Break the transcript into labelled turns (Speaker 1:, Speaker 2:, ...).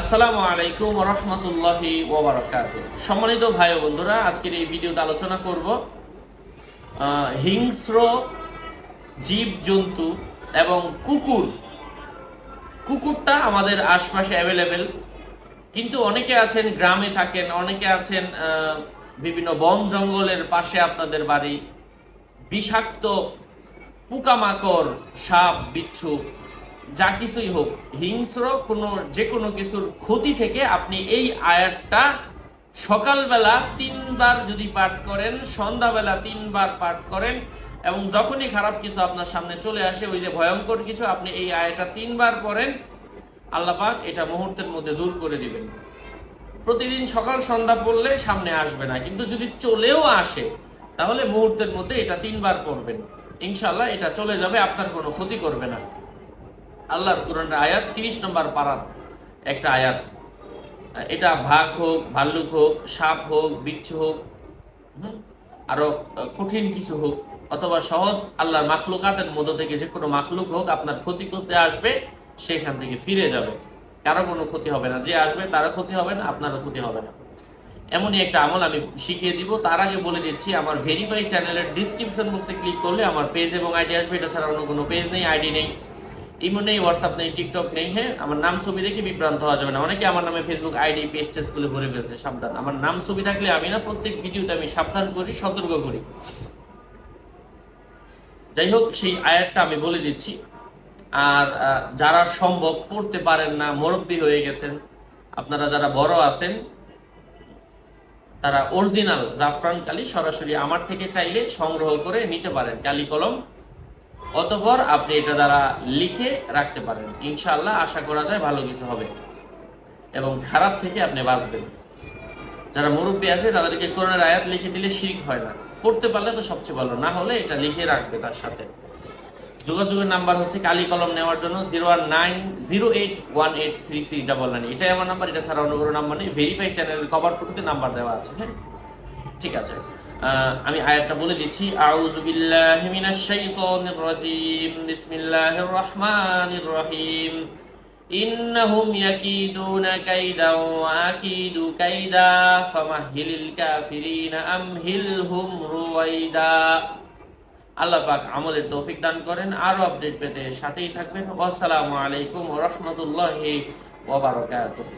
Speaker 1: আসসালামু আলাইকুম রহমতুল্লাহি ওবরাকাত সম্মানিত ভাই বন্ধুরা, আজকের এই ভিডিওতে আলোচনা করব হিংস্র জীব জন্তু এবং কুকুর। কুকুরটা আমাদের আশপাশে অ্যাভেলেবেল কিন্তু অনেকে আছেন, গ্রামে থাকেন, অনেকে আছেন বিভিন্ন বন জঙ্গলের পাশে আপনাদের বাড়ি, বিষাক্ত পোকামাকড়, সাপ বিচ্ছু যা কিছুই হোক, হিংস্র কোনো, যে কোনো কিছুর ক্ষতি থেকে আপনি এই আয়াতটা সকালবেলা তিনবার যদি পাঠ করেন, সন্ধ্যাবেলা তিনবার পাঠ করেন, এবং যখনই খারাপ কিছু আপনার সামনে চলে আসে, ওই যে ভয়ঙ্কর কিছু আপনি এই আয়াতটা তিনবার পড়েন, আল্লাহ পাক এটা মুহূর্তের মধ্যে দূর করে দিবেন। প্রতিদিন সকাল সন্ধ্যা পড়লে সামনে আসবে না, কিন্তু যদি চলেও আসে, তাহলে মুহূর্তের মধ্যে এটা তিনবার পড়বেন। ইনশাল্লাহ এটা চলে যাবে, আপনার কোনো ক্ষতি করবে না। আল্লাহর কোরআনের আয়াত তিরিশ নম্বর পাড়ার একটা আয়াত। এটা ভাগ হোক ভাল্লুক হোক সাপ হোক বিচ্ছু হোক হুম, আরও কঠিন কিছু হোক অথবা সহজ আল্লাহর মাখলুকাতের মধ্য থেকে যে কোনো মাখলুক হোক আপনার ক্ষতি করতে আসবে সেখান থেকে ফিরে যাবে। কারও কোনো ক্ষতি হবে না যে আসবে তারও ক্ষতি হবে না আপনারও ক্ষতি হবে না। এমনই একটা আমল আমি শিখিয়ে দিব। তার আগে বলে দিচ্ছি আমার ভেরিফাই চ্যানেলের ডিসক্রিপশন বক্সে ক্লিক করলে আমার পেজ এবং আইডি আসবে। এটা ছাড়া অন্য কোনো পেজ নেই আইডি নেই। ইমো নেই হোয়াটসঅ্যাপ নেই টিকটক নেই হ্যাঁ? আমার নাম ছবি দেখে বিভ্রান্ত হওয়া যাবে না। অনেকে আমার নামে ফেসবুক আইডি পেজ টেস্ট খুলে ভরে ফেলছে, সাবধান। আমার নাম ছবি থাকলে আমি না, প্রত্যেক ভিডিওতে আমি সাবধান করি, সতর্ক করি। যাই হোক, সেই আয়াতটা আমি বলে দিচ্ছি। আর যারা সম্ভব পড়তে পারেন না, মুরব্বী হয়ে গেছেন, আপনারা যারা বড় আছেন, তারা অরিজিনাল জাফরান কালি সরাসরি আমার থেকে চাইলে সংগ্রহ করে নিতে পারেন। কালি কলম অতপর আপনি এটা দ্বারা লিখে রাখতে পারেন। ইনশাআল্লাহ আশা করা যায় ভালো কিছু হবে। এবং খারাপ থেকে আপনি বাঁচবেন। যারা মুরব্বী আছে, তাদেরকে কোরআনের আয়াত লিখে দিলে শিখ হয় না। পড়তে পারলে তো সবচেয়ে ভালো, না হলে এটা লিখে রাখবে তার সাথে। যোগাযোগের নাম্বার হচ্ছে কালি কলম নেওয়ার জন্য zero one nine zero eight one eight three six double nine. এটাই আমার নাম্বার, এটা ছাড়া অন্য কোনো নাম্বার নেই। ভেরিফাই চ্যানেলের কভার ফটোতে নাম্বার দেওয়া আছে হ্যাঁ? ঠিক আছে। আমি আয়াতটা বলে দিচ্ছি। আউযু বিল্লাহি মিনাশ শাইতানির রাজিম। বিসমিল্লাহির রহমানির রহিম। ইন্নাহুম ইয়াকিদুনা কাইদাও ওয়া আকিদু কাইদা। ফামাহহিলিল কাফিরিনা আমহিলহুম রুওয়াইদা। আল্লাহ পাক আমলের তৌফিক দান করেন। আরও আপডেট পেতে সাথেই থাকবেন। আসসালামু আলাইকুম ওয়া রাহমাতুল্লাহি ওয়া বারাকাতুহু।